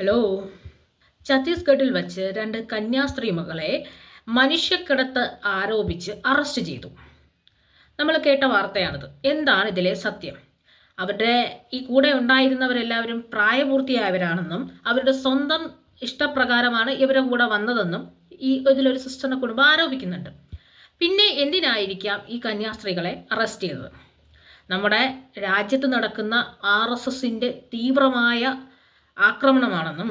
Hello ഛത്തീസ്ഗഡിൽ വച്ച് രണ്ട് കന്യാസ്ത്രീ മകളെ മനുഷ്യക്കടത്ത് ആരോപിച്ച് അറസ്റ്റ് ചെയ്തു. നമ്മൾ കേട്ട വാർത്തയാണിത്. എന്താണ് ഇതിലെ സത്യം? അവരുടെ ഈ കൂടെ ഉണ്ടായിരുന്നവരെല്ലാവരും പ്രായപൂർത്തിയായവരാണെന്നും അവരുടെ സ്വന്തം ഇഷ്ടപ്രകാരമാണ് ഇവരുടെ കൂടെ വന്നതെന്നും ഈ ഇതിലൊരു സിസ്റ്ററിനെ കുടുംബം ആരോപിക്കുന്നുണ്ട്. പിന്നെ എന്തിനായിരിക്കാം ഈ കന്യാസ്ത്രീകളെ അറസ്റ്റ് ചെയ്തത്? നമ്മുടെ രാജ്യത്ത് നടക്കുന്ന ആർ എസ് എസിന്റെ തീവ്രമായ ആക്രമണമാണെന്നും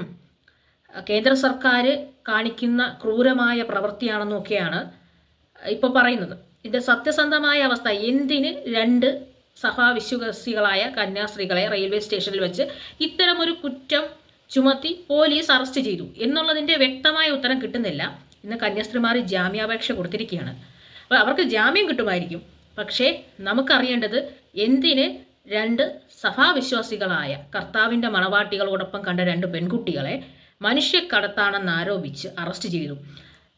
കേന്ദ്ര സർക്കാർ കാണിക്കുന്ന ക്രൂരമായ പ്രവൃത്തിയാണെന്നും ഒക്കെയാണ് ഇപ്പോൾ പറയുന്നത്. ഇതിന്റെ സത്യസന്ധമായ അവസ്ഥ എന്തിന് രണ്ട് സഹാവിശ്വസികളായ കന്യാസ്ത്രീകളെ റെയിൽവേ സ്റ്റേഷനിൽ വെച്ച് ഇത്തരമൊരു കുറ്റം ചുമത്തി പോലീസ് അറസ്റ്റ് ചെയ്തു എന്നുള്ളതിന്റെ വ്യക്തമായ ഉത്തരം കിട്ടുന്നില്ല. ഇന്ന് കന്യാസ്ത്രീമാർ ജാമ്യാപേക്ഷ കൊടുത്തിരിക്കുകയാണ്. അപ്പോൾ അവർക്ക് ജാമ്യം കിട്ടുമായിരിക്കും. പക്ഷേ നമുക്കറിയേണ്ടത് എന്തിന് രണ്ട് സഭാവിശ്വാസികളായ കർത്താവിന്റെ മണവാട്ടികളോടൊപ്പം കണ്ട രണ്ട് പെൺകുട്ടികളെ മനുഷ്യക്കടത്താണെന്ന് ആരോപിച്ച് അറസ്റ്റ് ചെയ്തു.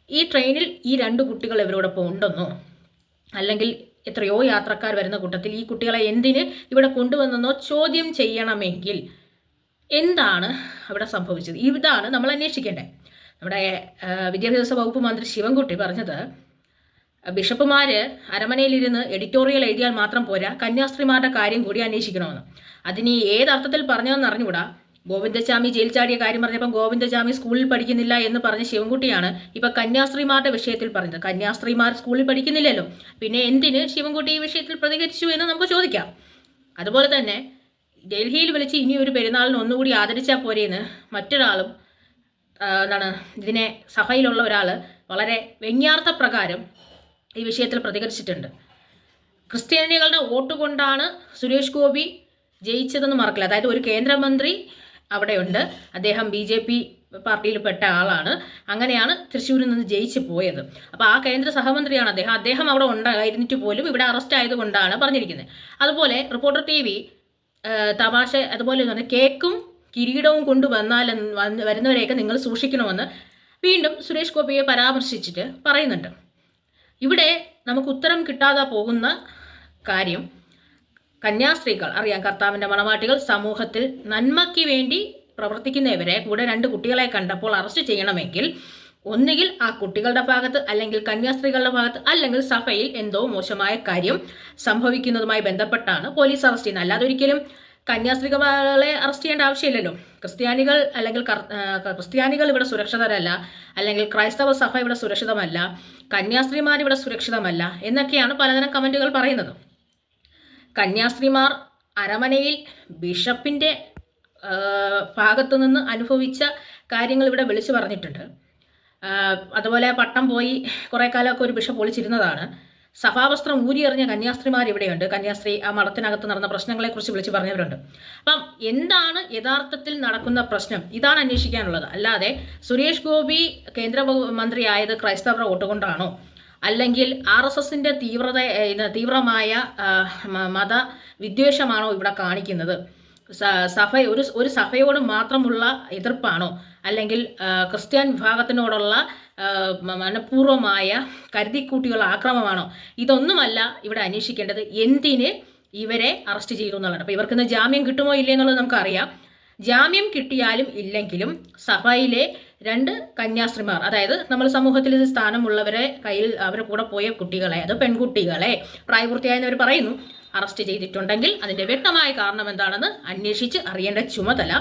ഈ ട്രെയിനിൽ ഈ രണ്ട് കുട്ടികൾ ഇവരോടൊപ്പം ഉണ്ടെന്നോ? അല്ലെങ്കിൽ എത്രയോ യാത്രക്കാർ വരുന്ന കൂട്ടത്തിൽ ഈ കുട്ടികളെ എന്തിന് ഇവിടെ കൊണ്ടുവന്നെന്നോ ചോദ്യം ചെയ്യണമെങ്കിൽ എന്താണ് അവിടെ സംഭവിച്ചത്? ഇതാണ് നമ്മൾ അന്വേഷിക്കേണ്ടത്. നമ്മുടെ വിദ്യാഭ്യാസ വകുപ്പ് മന്ത്രി ശിവൻകുട്ടി പറഞ്ഞത് ബിഷപ്പുമാർ അരമനയിലിരുന്ന് എഡിറ്റോറിയൽ എഴുതിയാൽ മാത്രം പോരാ കന്യാസ്ത്രീമാരുടെ കാര്യം കൂടി അന്വേഷിക്കണമെന്ന്. അതിന് ഏതർത്ഥത്തിൽ പറഞ്ഞതെന്ന് അറിഞ്ഞുകൂടാ? ഗോവിന്ദസ്വാമി ജയിൽ ചാടിയ കാര്യം പറഞ്ഞപ്പോൾ ഗോവിന്ദസ്വാമി സ്കൂളിൽ പഠിക്കുന്നില്ല എന്ന് പറഞ്ഞ ശിവൻകുട്ടിയാണ് ഇപ്പൊ കന്യാസ്ത്രീമാരുടെ വിഷയത്തിൽ പറഞ്ഞത്. കന്യാസ്ത്രീമാർ സ്കൂളിൽ പഠിക്കുന്നില്ലല്ലോ. പിന്നെ എന്തിന് ശിവൻകുട്ടി ഈ വിഷയത്തിൽ പ്രതികരിച്ചു എന്ന് നമുക്ക് ചോദിക്കാം. അതുപോലെ തന്നെ ഡൽഹിയിൽ വിളിച്ച് ഇനി ഒരു പെരുന്നാളിന് ഒന്നുകൂടി ആദരിച്ചാൽ പോരെയെന്ന് മറ്റൊരാളും എന്താണ് ഇതിനെ സഭയിലുള്ള ഒരാൾ വളരെ വ്യങ്ങ്യാർത്ഥ പ്രകാരം ഈ വിഷയത്തിൽ പ്രതികരിച്ചിട്ടുണ്ട്. ക്രിസ്ത്യാനികളുടെ വോട്ട് കൊണ്ടാണ് സുരേഷ് ഗോപി ജയിച്ചതെന്ന് മറക്കില്ല. അതായത് ഒരു കേന്ദ്രമന്ത്രി അവിടെയുണ്ട്. അദ്ദേഹം ബി ജെ പി പാർട്ടിയിൽപ്പെട്ട ആളാണ്. അങ്ങനെയാണ് തൃശ്ശൂരിൽ നിന്ന് ജയിച്ച് പോയത്. അപ്പോൾ ആ കേന്ദ്ര സഹമന്ത്രിയാണ് അദ്ദേഹം. അദ്ദേഹം അവിടെ ഉണ്ടായിരുന്നിട്ട് പോലും ഇവിടെ അറസ്റ്റ് ആയതുകൊണ്ടാണ് പറഞ്ഞിരിക്കുന്നത്. അതുപോലെ റിപ്പോർട്ടർ ടി വി തമാശ അതുപോലെ തന്നെ കേക്കും കിരീടവും കൊണ്ട് വന്നാൽ വരുന്നവരെയൊക്കെ നിങ്ങൾ സൂക്ഷിക്കണമെന്ന് വീണ്ടും സുരേഷ് ഗോപിയെ പരാമർശിച്ചിട്ട് പറയുന്നുണ്ട്. ഇവിടെ നമുക്ക് ഉത്തരം കിട്ടാതെ പോകുന്ന കാര്യം കന്യാസ്ത്രീകൾ അറിയാം കർത്താവിന്റെ മണവാട്ടികൾ സമൂഹത്തിൽ നന്മയ്ക്ക് വേണ്ടി പ്രവർത്തിക്കുന്നവരെ കൂടെ രണ്ട് കുട്ടികളെ കണ്ടപ്പോൾ അറസ്റ്റ് ചെയ്യണമെങ്കിൽ ഒന്നുകിൽ ആ കുട്ടികളുടെ ഭാഗത്ത് അല്ലെങ്കിൽ കന്യാസ്ത്രീകളുടെ ഭാഗത്ത് അല്ലെങ്കിൽ സഭയിൽ എന്തോ മോശമായ കാര്യം സംഭവിക്കുന്നതുമായി ബന്ധപ്പെട്ടാണ് പോലീസ് അറസ്റ്റ് ചെയ്യുന്നത്. അല്ലാതെ ഒരിക്കലും കന്യാസ്ത്രീകളെ അറസ്റ്റ് ചെയ്യേണ്ട ആവശ്യമില്ലല്ലോ. ക്രിസ്ത്യാനികൾ അല്ലെങ്കിൽ ക്രിസ്ത്യാനികൾ ഇവിടെ സുരക്ഷിതരല്ല. അല്ലെങ്കിൽ ക്രൈസ്തവ സഭ ഇവിടെ സുരക്ഷിതമല്ല. കന്യാസ്ത്രീമാർ ഇവിടെ സുരക്ഷിതമല്ല എന്നൊക്കെയാണ് പലതരം കമന്റുകൾ പറയുന്നത്. കന്യാസ്ത്രീമാർ അരമനയിൽ ബിഷപ്പിന്റെ ഭാഗത്തു നിന്ന് അനുഭവിച്ച കാര്യങ്ങൾ ഇവിടെ വിളിച്ചു പറഞ്ഞിട്ടുണ്ട്. അതുപോലെ പട്ടം പോയി കുറേ കാലമൊക്കെ ഒരു ബിഷപ്പ് ഒളിച്ചിരുന്നതാണ്. സഭാവസ്ത്രം ഊരിയെറിഞ്ഞ കന്യാസ്ത്രീമാർ ഇവിടെയുണ്ട്. കന്യാസ്ത്രീ ആ മഠത്തിനകത്ത് നടന്ന പ്രശ്നങ്ങളെക്കുറിച്ച് വിളിച്ച് പറഞ്ഞവരുണ്ട്. അപ്പം എന്താണ് യഥാർത്ഥത്തിൽ നടക്കുന്ന പ്രശ്നം? ഇതാണ് അന്വേഷിക്കാനുള്ളത്. അല്ലാതെ സുരേഷ് ഗോപി കേന്ദ്ര മന്ത്രിയായത് ക്രൈസ്തവരുടെ വോട്ട് അല്ലെങ്കിൽ ആർ എസ് എസിന്റെ തീവ്രത തീവ്രമായ മത വിദ്വേഷമാണോ ഇവിടെ കാണിക്കുന്നത്? സഭ ഒരു ഒരു സഭയോട് മാത്രമുള്ള എതിർപ്പാണോ? അല്ലെങ്കിൽ ക്രിസ്ത്യൻ വിഭാഗത്തിനോടുള്ള മനഃപൂർവമായ കരുതിക്കൂട്ടിയുള്ള ആക്രമമാണോ? ഇതൊന്നുമല്ല ഇവിടെ അന്വേഷിക്കേണ്ടത്. എന്തിന് ഇവരെ അറസ്റ്റ് ചെയ്തു എന്നുള്ളതാണ്. അപ്പോൾ ഇവർക്കിന്ന് ജാമ്യം കിട്ടുമോ ഇല്ലേ എന്നുള്ളത് നമുക്കറിയാം. ജാമ്യം കിട്ടിയാലും ഇല്ലെങ്കിലും സഭയിലെ രണ്ട് കന്യാസ്ത്രീമാർ അതായത് നമ്മൾ സമൂഹത്തിൽ സ്ഥാനമുള്ളവരെ കയ്യിൽ അവരുടെ കൂടെ പോയ കുട്ടികളെ അത് പെൺകുട്ടികളെ അവർ പറയുന്നു അറസ്റ്റ് ചെയ്തിട്ടുണ്ടെങ്കിൽ അതിന്റെ വ്യക്തമായ കാരണം എന്താണെന്ന് അന്വേഷിച്ച് അറിയേണ്ട ചുമതല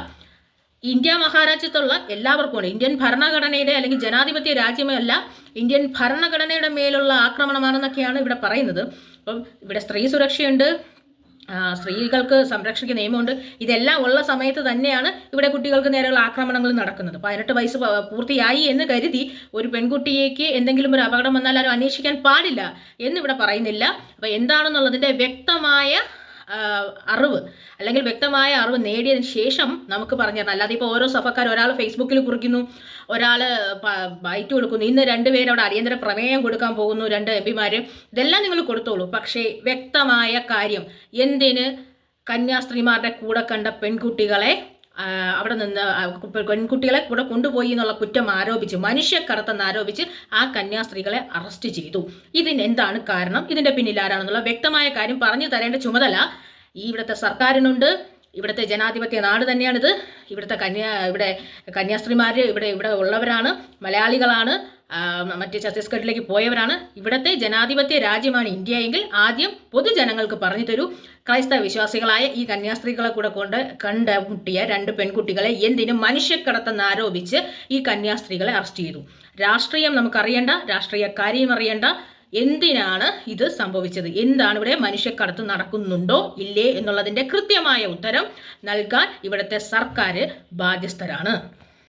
ഇന്ത്യ മഹാരാജ്യത്തുള്ള എല്ലാവർക്കുമാണ്. ഇന്ത്യൻ ഭരണഘടനയുടെ അല്ലെങ്കിൽ ജനാധിപത്യ രാജ്യമല്ല ഇന്ത്യൻ ഭരണഘടനയുടെ മേലുള്ള ആക്രമണമാണെന്നൊക്കെയാണ് ഇവിടെ പറയുന്നത്. അപ്പം ഇവിടെ സ്ത്രീ സുരക്ഷയുണ്ട് സ്ത്രീകൾക്ക് സംരക്ഷിക്കുന്ന നിയമമുണ്ട്. ഇതെല്ലാം ഉള്ള സമയത്ത് തന്നെയാണ് ഇവിടെ കുട്ടികൾക്ക് നേരെയുള്ള ആക്രമണങ്ങൾ നടക്കുന്നത്. പതിനെട്ട് വയസ്സ് പൂർത്തിയായി എന്ന് കരുതി ഒരു പെൺകുട്ടിയേക്ക് എന്തെങ്കിലും ഒരു അപകടം വന്നാൽ ആരും അന്വേഷിക്കാൻ പാടില്ല എന്നിവിടെ പറയുന്നില്ല. അപ്പോൾ എന്താണെന്നുള്ളതിന്റെ വ്യക്തമായ അറിവ് അല്ലെങ്കിൽ വ്യക്തമായ അറിവ് നേടിയതിന് ശേഷം നമുക്ക് പറഞ്ഞു തരണം അല്ലാതെ ഇപ്പോൾ ഓരോ സഭക്കാർ ഒരാൾ ഫേസ്ബുക്കിൽ കുറിക്കുന്നു ഒരാൾ ബൈറ്റ് കൊടുക്കുന്നു ഇന്ന് രണ്ടുപേരും അവിടെ അടിയന്തര പ്രമേയം കൊടുക്കാൻ പോകുന്നു രണ്ട് എം പിമാർ ഇതെല്ലാം നിങ്ങൾ കൊടുത്തോളൂ. പക്ഷേ വ്യക്തമായ കാര്യം എന്തിന് കന്യാസ്ത്രീമാരുടെ കൂടെ കണ്ട പെൺകുട്ടികളെ അവിടെ നിന്ന് പെൺകുട്ടികളെ കൂടെ കൊണ്ടുപോയി എന്നുള്ള കുറ്റം ആരോപിച്ച് മനുഷ്യക്കടത്തെന്ന് ആരോപിച്ച് ആ കന്യാസ്ത്രീകളെ അറസ്റ്റ് ചെയ്തു. ഇതിന് എന്താണ് കാരണം? ഇതിന്റെ പിന്നിൽ ആരാണെന്നുള്ള വ്യക്തമായ കാര്യം പറഞ്ഞു തരേണ്ട ചുമതല ഈ ഇവിടുത്തെ സർക്കാരിനുണ്ട്. ഇവിടുത്തെ ജനാധിപത്യ നാട് തന്നെയാണിത്. ഇവിടുത്തെ കന്യാ ഇവിടെ കന്യാസ്ത്രീമാർ ഇവിടെ ഇവിടെ ഉള്ളവരാണ് മലയാളികളാണ്. മറ്റ് ഛത്തീസ്ഗഡിലേക്ക് പോയവരാണ്. ഇവിടുത്തെ ജനാധിപത്യ രാജ്യമാണ് ഇന്ത്യ എങ്കിൽ ആദ്യം പൊതുജനങ്ങൾക്ക് പറഞ്ഞു തരൂ. ക്രൈസ്തവ വിശ്വാസികളായ ഈ കന്യാസ്ത്രീകളെ കൂടെ കൊണ്ട് കണ്ടുമുട്ടിയ രണ്ട് പെൺകുട്ടികളെ എന്തിനും മനുഷ്യക്കടത്തെന്ന് ആരോപിച്ച് ഈ കന്യാസ്ത്രീകളെ അറസ്റ്റ് ചെയ്തു. രാഷ്ട്രീയം നമുക്കറിയണ്ട കാര്യം അറിയണ്ട. എന്തിനാണ് ഇത് സംഭവിച്ചത്? എന്താണ് ഇവിടെ മനുഷ്യക്കടത്ത് നടക്കുന്നുണ്ടോ ഇല്ലേ എന്നുള്ളതിന്റെ കൃത്യമായ ഉത്തരം നൽകാൻ ഇവിടുത്തെ സർക്കാർ ബാധ്യസ്ഥരാണ്.